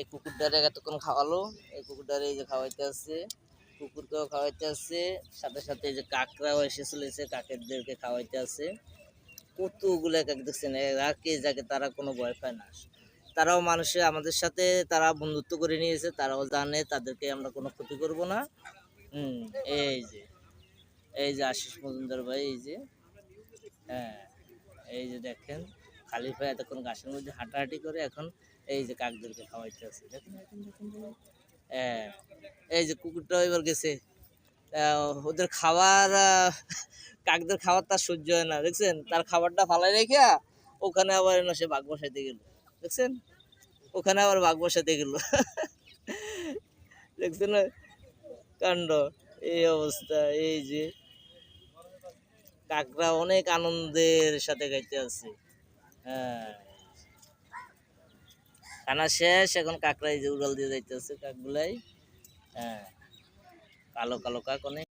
এই কুকুরটারে এতক্ষণ খাওয়ালো। এই কুকুরটারে এই যে খাওয়াইতে আসছে। কুকুরকেও খাওয়াইতে আসছে। সাথে সাথে এই যে কাকরাও এসে চলেছে কাকেরদেরকে খাওয়াইতে আছে কতগুলো কাক দেখছেন, এরা কে যাকে তারা কোনো ভয় পায় না। তারাও মানুষে আমাদের সাথে, তারা বন্ধুত্ব করে নিয়েছে, তারাও জানে, তাদেরকে আমরা কোনো ক্ষতি করব না। হুম, এই যে এই যে আশিস মজুমদার ভাই, এই যে হ্যাঁ এই যে দেখেন। ভাই এতক্ষণ গাছের মধ্যে হাঁটাহাঁটি করে এখন এই যে কাকদেরকে খাওয়াইতে দেখেন। হ্যাঁ এই যে কুকুরটাও এবার গেছে। ওদের খাবার কাকদের খাবার তার সহ্য হয় না, দেখছেন? তার খাবারটা ফালাই রেখে ওখানে আবার এনে সে বাঘ বসাইতে গেল, দেখছেন? ওখানে আবার বাঘ বসাতে গেল। দেখছেন? কাণ্ড, এই অবস্থা, এই যে কাকরা অনেক আনন্দের সাথে খাইতে আছে হ্যাঁ। খানা শেষ, এখন কাকড়াই যে উড়াল দিয়ে যাইতেছে কাকগুলাই। হ্যাঁ। কালো কালো কাক অনেক।